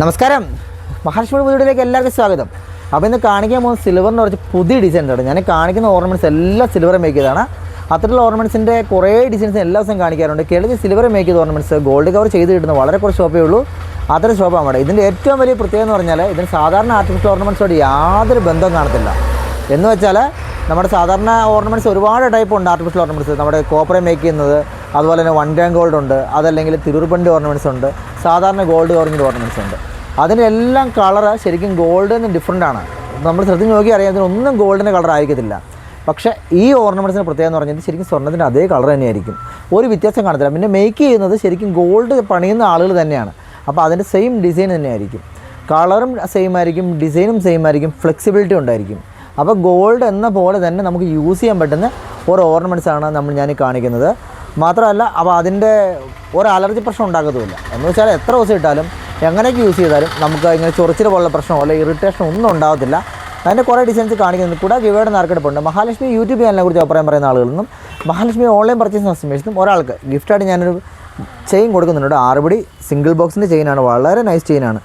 നമസ്കാരം. മഹാലക്ഷ്മി വീഡിയോയിലേക്ക് എല്ലാവർക്കും സ്വാഗതം. അപ്പോൾ ഇന്ന് കാണിക്കാൻ പോകുന്ന സിൽവറിന്റെ കുറച്ച് പുതിയ ഡിസൈൻസ് ആണ് ഞാൻ കാണിക്കുന്ന ഓർണമെന്റ്സ് എല്ലാം സിൽവർ മേക്ക് ചെയ്തതാണ്. അത്തരത്തിലുള്ള ഓർണമെന്റ്സിന്റെ കുറേ ഡിസൈൻസ് എല്ലാ ദിവസവും കാണിക്കാറുണ്ട്. കേരളത്തിൽ സിൽവർ മേക്ക് ചെയ്ത ഓർണമെന്റ്സ് ഗോൾഡ് കവർ ചെയ്ത് കിട്ടുന്ന വളരെ കുറച്ച് ഷോപ്പേ ഉള്ളൂ. അത്തരം ഷോപ്പാണ് അവിടെ. ഇതിന്റെ ഏറ്റവും വലിയ പ്രത്യേകത എന്ന് പറഞ്ഞാൽ ഇതിന് സാധാരണ ആർട്ടിഫിഷ്യൽ ഓർണമെന്റ്സോട് യാതൊരു ബന്ധവും കാണത്തില്ല. എന്ന് വെച്ചാൽ നമ്മുടെ സാധാരണ ഓർണമെന്റ്സ് ഒരുപാട് ടൈപ്പ് ഉണ്ട് ആർട്ടിഫിഷ്യൽ ഓർണമെന്റ്സ് നമ്മുടെ കോപ്പറെ മേക്ക് ചെയ്യുന്നത് അതുപോലെ തന്നെ വൺ ഗ്രാം ഗോൾഡ് ഉണ്ട് അതല്ലെങ്കിൽ തിരുറുപണ്ടി ഓർണമെന്റ്സ് ഉണ്ട് സാധാരണ ഗോൾഡ് കവറിങ്ങിന്റെ ഓർണമെന്റ്സ് ഉണ്ട്. അതിനെല്ലാം കളറ് ശരിക്കും ഗോൾഡ് നിന്ന് ഡിഫറെന്റ് ആണ്. നമ്മൾ ശ്രദ്ധിച്ച് നോക്കി അറിയാം ഒന്നും ഗോൾഡിന്റെ കളർ ആയിരിക്കത്തില്ല. പക്ഷേ ഈ ഓർണമെന്റ്സിന് പ്രത്യേകത എന്ന് പറഞ്ഞാൽ ശരിക്കും സ്വർണത്തിന്റെ അതേ കളർ തന്നെയായിരിക്കും. ഒരു വ്യത്യാസം കാണത്തില്ല. പിന്നെ മേക്ക് ചെയ്യുന്നത് ശരിക്കും ഗോൾഡ് പണിയുന്ന ആളുകൾ തന്നെയാണ്. അപ്പോൾ അതിന്റെ സെയിം ഡിസൈൻ തന്നെയായിരിക്കും. കളറും സെയിം ആയിരിക്കും ഡിസൈനും സെയിം ആയിരിക്കും ഫ്ലെക്സിബിലിറ്റി ഉണ്ടായിരിക്കും. അപ്പോൾ ഗോൾഡ് എന്ന പോലെ തന്നെ നമുക്ക് യൂസ് ചെയ്യാൻ പറ്റുന്ന ഒരു ഓർണമെന്റ്സ് ആണ് നമ്മൾ ഞാൻ കാണിക്കുന്നത്. മാത്രമല്ല അപ്പോൾ അതിന്റെ ഒരു അലർജി പ്രശ്നം ഉണ്ടാക്കത്തുമില്ല. എന്ന് വെച്ചാൽ എത്ര ദിവസം ഇട്ടാലും എങ്ങനെയൊക്കെ യൂസ് ചെയ്താലും നമുക്ക് ഇങ്ങനെ ചൊറിച്ചിൽ പോലുള്ള പ്രശ്നമോ അല്ലെങ്കിൽ ഇറിറ്റേഷനോ ഒന്നും ഉണ്ടാകത്തില്ല. അതിന്റെ കുറേ ഡിസൈൻസ് കാണിക്കുന്നുണ്ട്. കൂടാതെ വിവയുടെ നറുക്കെടുപ്പുണ്ട് മഹാലക്ഷ്മി യൂട്യൂബ് ചാനലിനെ കുറിച്ച് അഭിപ്രായം പറയുന്ന ആളുകളിൽ നിന്നും മഹാലക്ഷ്മി ഓൺലൈൻ പർച്ചേസ് കസ്റ്റമേഴ്സിനും ഒരാൾക്ക് ഗിഫ്റ്റായിട്ട് ഞാനൊരു ചെയിൻ കൊടുക്കുന്നുണ്ട്. ആറുപടി സിംഗിൾ ബോക്സിന്റെ ചെയിനാണ് വളരെ നൈസ് ചെയിനാണ്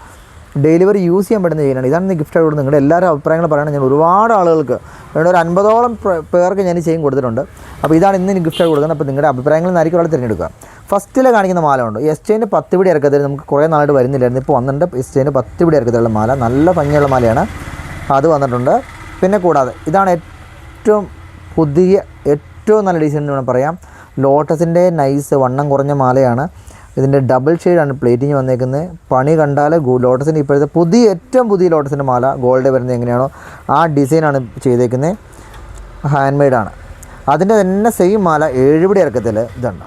ഡെലിവറി യൂസ് ചെയ്യാൻ പറ്റുന്ന ചെയിനാണ് ഇതാണ് ഗിഫ്റ്റ് കൊടുക്കുന്നത് നിങ്ങളുടെ എല്ലാവരും അഭിപ്രായങ്ങൾ പറയണം. ഞാൻ ഒരുപാട് ആളുകൾക്ക് വേണ്ട ഒരു അൻപതോളം പേർക്ക് ഞാൻ ഈ ചെയിൻ കൊടുത്തിട്ടുണ്ട്. അപ്പോൾ ഇതാണ് ഇന്ന് ഗിഫ്റ്റ് കൊടുക്കുന്നത്. അപ്പോൾ നിങ്ങളുടെ അഭിപ്രായങ്ങൾ നിന്നായിരിക്കും ഒരാൾ തിരഞ്ഞെടുക്കുക. ഫസ്റ്റിൽ കാണിക്കുന്ന മാല ഉണ്ട് എസ് ചെയിന്റെ പത്ത് പിടി ഇറക്കത്തിൽ നമുക്ക് കുറേ നാളായിട്ട് വരുന്നില്ലായിരുന്നു. ഇപ്പോൾ വന്നിട്ടുണ്ട്. എസ് ചെയിന്റെ പത്ത് പിടി ഇറക്കത്തിലുള്ള മാല. നല്ല ഭംഗിയുള്ള മാലയാണ്. അത് വന്നിട്ടുണ്ട്. പിന്നെ കൂടാതെ ഇതാണ് ഏറ്റവും പുതിയ ഏറ്റവും നല്ല ഡിസൈൻ എന്ന് വേണം പറയാം. ലോട്ടസിന്റെ നൈസ് വണ്ണം കുറഞ്ഞ മാലയാണ്. ഇതിന്റെ ഡബിൾ ഷെയ്ഡാണ് പ്ലേറ്റിങ് വന്നേക്കുന്നത്. പണി കണ്ടാൽ ലോട്ടസിന്റെ ഇപ്പോഴത്തെ പുതിയ ഏറ്റവും പുതിയ ലോട്ടസിന്റെ മാല ഗോൾഡ് വരുന്നത് എങ്ങനെയാണോ ആ ഡിസൈനാണ് ചെയ്തേക്കുന്നത്. ഹാൻഡ് മെയ്ഡാണ് അതിന്റെ തന്നെ സെയിം മാല ഏഴുപടി ഇറക്കത്തിൽ ഇതുണ്ട്.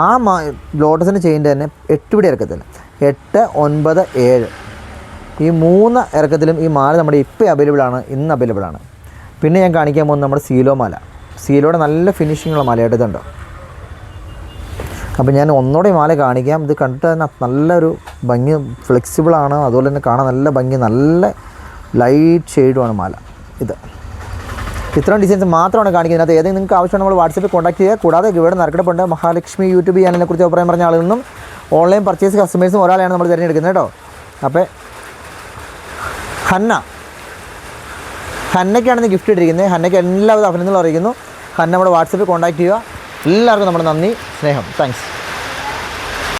ആ മാ ലോട്ടസിന്റെ ചെയിന്റെ തന്നെ എട്ട് പിടി ഇറക്കത്തിൽ എട്ട് ഒൻപത് ഏഴ്. ഈ മൂന്ന് ഇറക്കത്തിലും ഈ മാല നമ്മുടെ ഇപ്പോൾ അവൈലബിൾ ആണ് ഇന്ന് അവൈലബിൾ ആണ്. പിന്നെ ഞാൻ കാണിക്കാൻ പോകുന്നത് നമ്മുടെ സീലോ മാല. സീലോയുടെ നല്ല ഫിനിഷിങ്ങുള്ള മാലയായിട്ട് അപ്പോൾ ഞാൻ ഒന്നുകൂടെ മാല കാണിക്കാം. ഇത് കണ്ടിട്ട് തന്നെ നല്ലൊരു ഭംഗി ഫ്ലെക്സിബിളാണ് അതുപോലെ തന്നെ കാണാൻ നല്ല ഭംഗി നല്ല ലൈറ്റ് ഷെയ്ഡുമാണ് മാല. ഇത്. ഇത്രയും ഡിസൈൻസ് മാത്രമാണ് കാണിക്കുന്നത്. അത് ഏതെങ്കിലും നിങ്ങൾക്ക് ആവശ്യമാണ് നമ്മൾ വാട്സപ്പിൽ കോൺടാക്ട് ചെയ്യുക. കൂടാതെ ഇവിടെ നറുക്കെടുപ്പുണ്ട് മഹാലക്ഷ്മി യൂട്യൂബ് ചാനലിനെ കുറിച്ച് അഭിപ്രായം പറഞ്ഞ ആളുകളിൽ നിന്നും ഓൺലൈൻ പർച്ചേസ് കസ്റ്റമേഴ്സും ഒരാളെയാണ് നമ്മൾ തിരഞ്ഞെടുക്കുന്നത് കേട്ടോ. അപ്പോൾ ഹന്ന. ഹന്നയ്ക്കാണ് ഗിഫ്റ്റ് ഇട്ടിരിക്കുന്നത്. ഹന്നയ്ക്ക് എല്ലാവിധ അഭിനന്ദനങ്ങളും അറിയിക്കുന്നു. ഹന്ന നമ്മുടെ വാട്സപ്പിൽ കോൺടാക്ട് ചെയ്യുക. എല്ലാവർക്കും നമ്മുടെ നന്ദി സ്നേഹം. താങ്ക്സ്